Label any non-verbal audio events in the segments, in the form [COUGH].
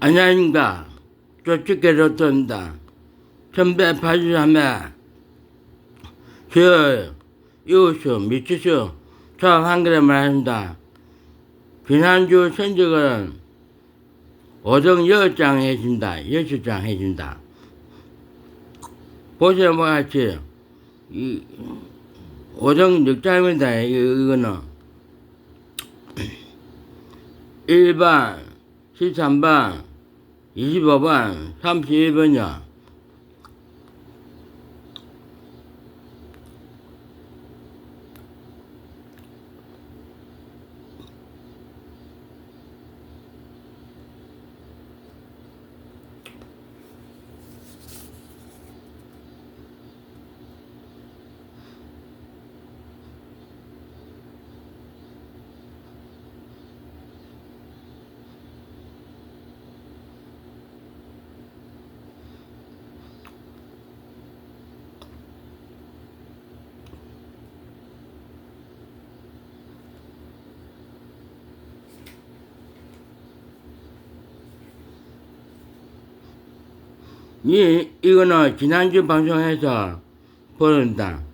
안녕하십니까. 쫓기게 로또입니다. 천배 파주삼에 저 이웃수 미치수 저한 그램을 합니다. 지난주 선적은 오정 여장 해준다. 여섯 장 해준다. 보시는 것 같이 이 오정 6장입니다. 이거는 [CLEARS THROAT] 1번, 13 번, 25번, 31번이요. 이, 이거는 지난주 방송에서 보는다.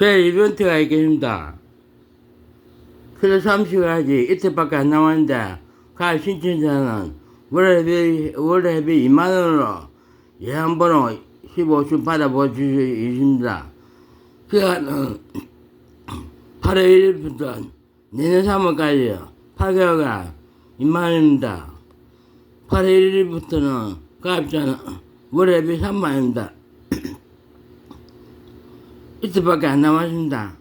새 이벤트가 있겠습니다. 그래 30가지 이틀밖에 안 남았는데 가 신청자는 월회비 월회비 2만 원으로 예한번호 15주 받아볼 수 있습니다. 기간은 8월 1일부터 내년 3월까지요. 8개월간 2만 원입니다. 8월 1일부터는 가입자는 월회비 3만 원입니다. 이틀밖에 안 남았습니다.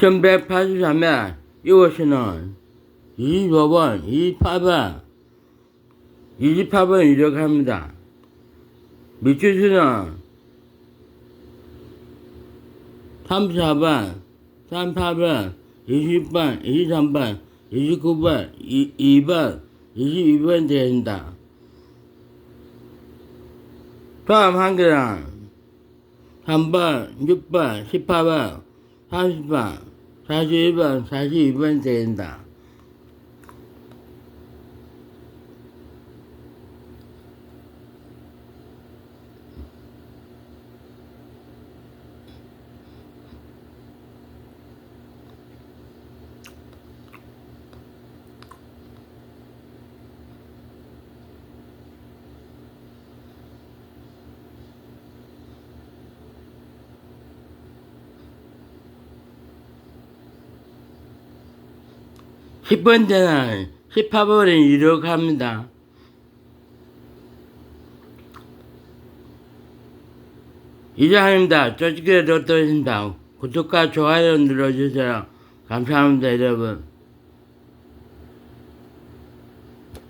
천백팔십삼에 이곳에는 25번, 28번, 28번 이렇게 합니다. 밑줄수는 34번, 38번, 20번, 23번, 29번, 2, 번 22번 되어있습니다. 다음 한 개는 3번, 6번, 18번, 30번, 41번, 42번 된다. 십 번째는 18번을 이렇게 합니다. 이상입니다. 쪼지게 로또입니다. 구독과 좋아요 눌러주세요. 감사합니다, 여러분.